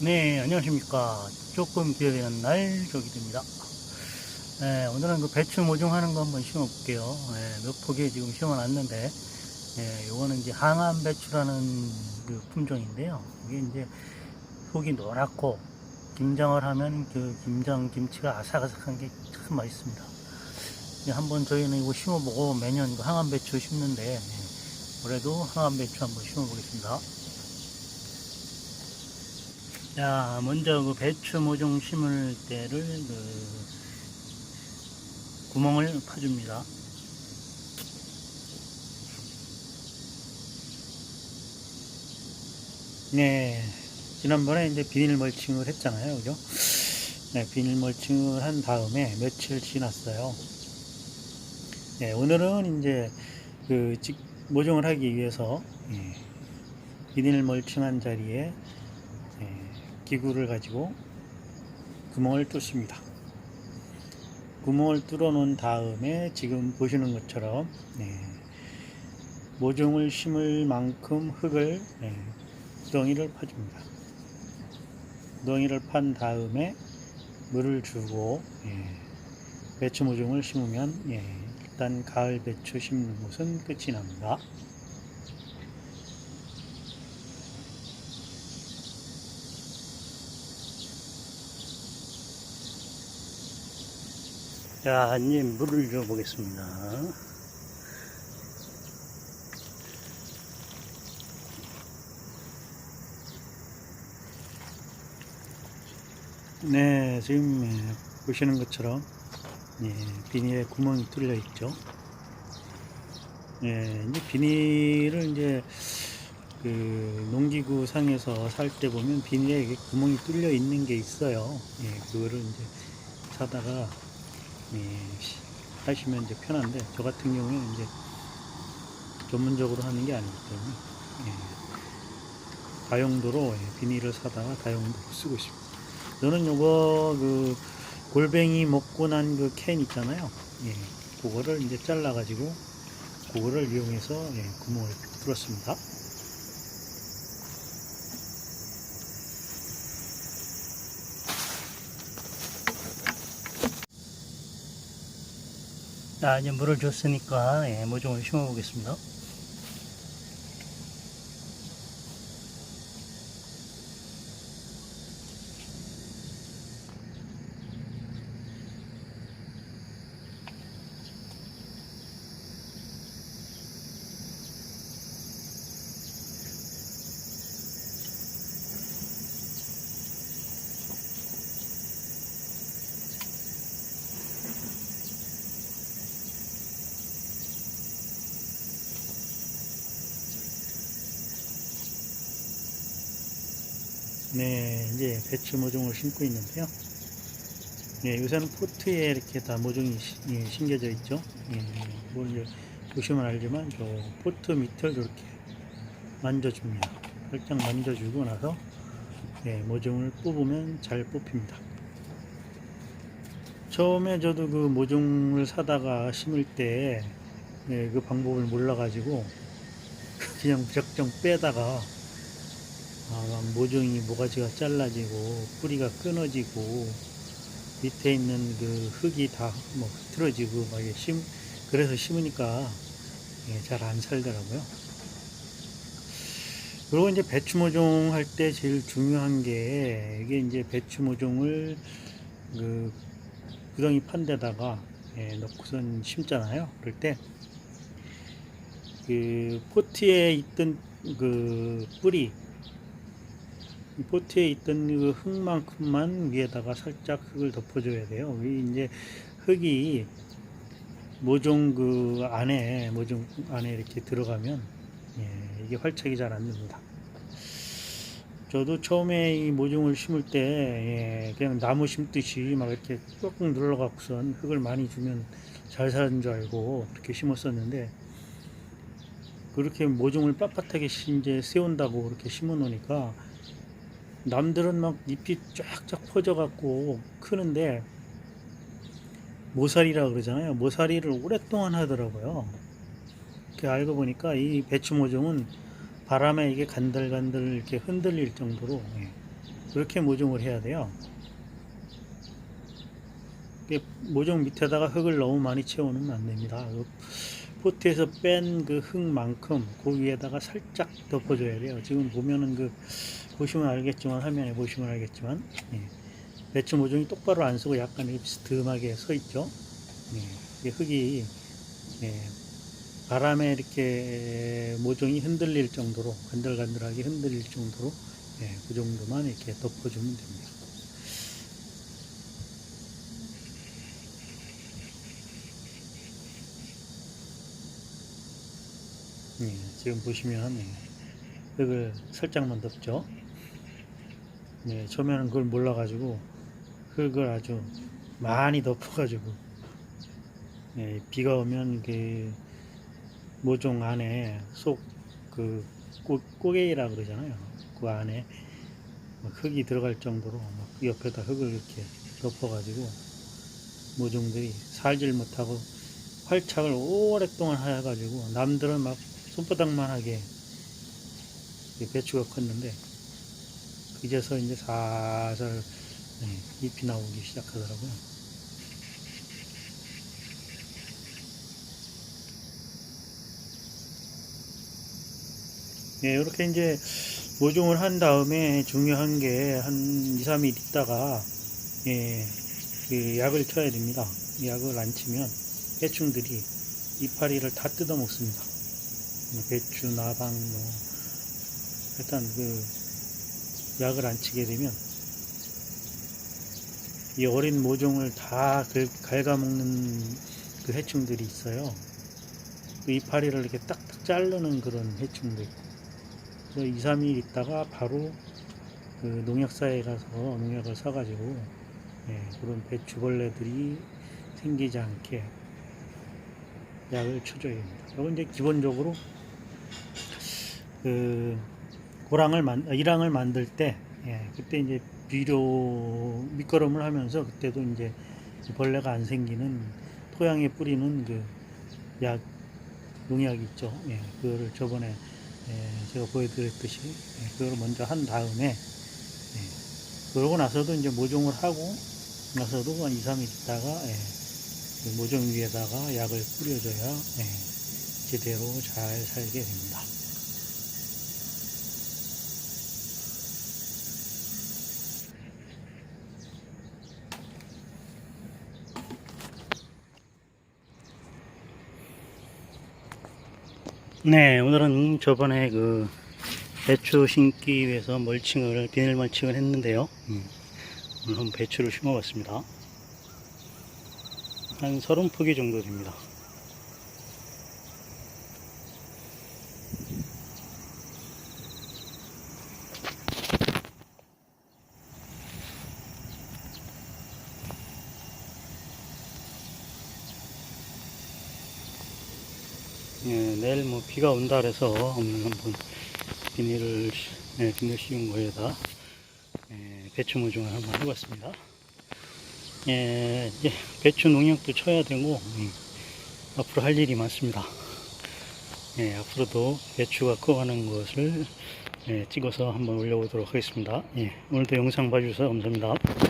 네, 안녕하십니까. 조금 기다리는 날, 조기입니다. 네, 오늘은 그 배추 모종하는 거 한번 심어볼게요. 네, 몇 포기에 지금 심어놨는데, 네, 요거는 이제 항암 배추라는 그 품종인데요. 이게 이제 속이 노랗고, 김장을 하면 그 김장 김치가 아삭아삭한 게 참 맛있습니다. 네, 한번 저희는 이거 심어보고 매년 그 항암 배추 심는데, 네, 올해도 항암 배추 한번 심어보겠습니다. 자, 먼저 그 배추 모종 심을 때를 그 구멍을 파줍니다. 네, 지난번에 이제 비닐 멀칭을 했잖아요, 그죠? 네, 비닐 멀칭을 한 다음에 며칠 지났어요. 네, 오늘은 이제 그 직- 모종을 하기 위해서 예, 비닐 멀칭한 자리에 예, 기구를 가지고 구멍을 뚫습니다. 구멍을 뚫어 놓은 다음에 지금 보시는 것처럼 네, 모종을 심을 만큼 흙을 네, 구덩이를 파줍니다. 구덩이를 판 다음에 물을 주고 예, 배추 모종을 심으면 예, 일단 가을 배추 심는 것은 끝이 납니다. 자, 이제 물을 줘 보겠습니다. 네, 지금 예, 보시는 것처럼 예, 비닐에 구멍이 뚫려 있죠. 예, 이제 비닐을 이제 그 농기구 상에서 살 때 보면 비닐에 구멍이 뚫려 있는 게 있어요. 예, 그거를 이제 사다가 하시면 이제 편한데 저 같은 경우에는 이제 전문적으로 하는 게 아니기 때문에 예, 다용도로 예, 비닐을 사다가 다용도로 쓰고 있습니다. 저는 요거 그 골뱅이 먹고 난 그 캔 있잖아요. 예, 그거를 이제 잘라 가지고 그거를 이용해서 예, 구멍을 뚫었습니다. 자, 이제 물을 줬으니까 예, 모종을 심어 보겠습니다. 네, 이제 배추 모종을 심고 있는데요. 네, 요새는 포트에 이렇게 다 모종이 시- 예, 심겨져 있죠. 예, 뭐 이제 보시면 알지만 저 포트 밑을 이렇게 만져줍니다. 살짝 만져주고 나서 예, 모종을 뽑으면 잘 뽑힙니다. 처음에 저도 그 모종을 사다가 심을 때그 방법을 몰라가지고 그냥 무작정 빼다가 아, 막 모종이 모가지가 잘라지고 뿌리가 끊어지고 밑에 있는 그 흙이 다 뭐 흐트러지고 막 이게 심 그래서 심으니까 예, 잘안 살더라고요. 그리고 이제 배추 모종 할 때 제일 중요한 게 이게 이제 배추 모종을 그 구덩이 판 데다가 예, 넣고선 심잖아요. 그럴 때 그 포트에 있던 그 뿌리 이 포트에 있던 그 흙만큼만 위에다가 살짝 흙을 덮어줘야 돼요. 이 이제 흙이 모종 그 안에 모종 안에 이렇게 들어가면 예, 이게 활착이 잘 안 됩니다. 저도 처음에 이 모종을 심을 때 예, 그냥 나무 심듯이 막 이렇게 꾹꾹 눌러갖고선 흙을 많이 주면 잘 사는 줄 알고 그렇게 심었었는데 그렇게 모종을 빳빳하게 심- 이제 세운다고 그렇게 심어 놓으니까 남들은 막 잎이 쫙쫙 퍼져갖고 크는데 모살이라 그러잖아요. 모살이를 오랫동안 하더라고요. 이렇게 알고 보니까 이 배추 모종은 바람에 이게 간들간들 이렇게 흔들릴 정도로 예, 그렇게 모종을 해야 돼요. 모종 밑에다가 흙을 너무 많이 채워놓으면 안 됩니다. 그 포트에서 뺀 그 흙만큼 그 위에다가 살짝 덮어줘야 돼요. 지금 보면은 그 보시면 알겠지만 화면에 보시면 알겠지만 예. 배추 모종이 똑바로 안 서고 약간 비스듬하게 서 있죠. 예. 흙이 예. 바람에 이렇게 모종이 흔들릴 정도로 간들간들하게 흔들릴 정도로 예, 그 정도만 이렇게 덮어주면 됩니다. 예, 지금 보시면 예, 흙을 살짝만 덮죠. 네, 처음에는 그걸 몰라가지고 흙을 아주 많이 덮어가지고 예, 비가 오면 그 모종 안에 속그 꼬개이라 그러잖아요. 그 안에 막 흙이 들어갈 정도로 옆에다 흙을 이렇게 덮어가지고 모종들이 살질 못하고 활착을 오랫동안 해가지고 남들은 막 손바닥만하게 이 배추가 컸는데 그제서 이제 살살 네, 잎이 나오기 시작하더라고요. 예, 이렇게 이제 모종을 한 다음에 중요한 게 한 2, 3일 있다가 예, 그 약을 쳐야 됩니다. 약을 안 치면 해충들이 이파리를 다 뜯어 먹습니다. 배추, 나방, 뭐 일단 그 약을 안 치게 되면 이 어린 모종을 다 긁- 갉아먹는 그 해충들이 있어요. 그 이파리를 이렇게 딱딱 자르는 그런 있고. 그래서 2, 3일 있다가 바로 그 농약사에 가서 농약을 사가지고 예, 그런 배추벌레들이 생기지 않게 약을 쳐줘야 됩니다. 이건 이제 기본적으로 그 고랑을 만, 아, 일항을 만들 때 예, 그때 이제 비료 밑거름을 하면서 그때도 이제 벌레가 안 생기는 토양에 뿌리는 그 약 농약 있죠. 예, 그거를 저번에 예, 제가 보여드렸듯이 예, 그걸 먼저 한 다음에 예, 그러고 나서도 이제 모종을 하고 나서도 한 2, 3일 있다가 예, 그 모종 위에다가 약을 뿌려줘야 예, 제대로 잘 살게 됩니다. 네, 오늘은 저번에 그 배추 심기 위해서 멀칭을 비닐 멀칭을 했는데요. 음, 오늘 배추를 심어 봤습니다. 한 30포기 정도 됩니다. 예, 내일 뭐 비가 온다 그래서 오늘 한번 비닐을 예, 비닐 씌운 거에다 예, 배추 모종을 한번 해봤습니다. 예, 이제 배추 농약도 쳐야 되고 음, 앞으로 할 일이 많습니다. 예, 앞으로도 배추가 커가는 것을 예, 찍어서 한번 올려보도록 하겠습니다. 예, 오늘도 영상 봐주셔서 감사합니다.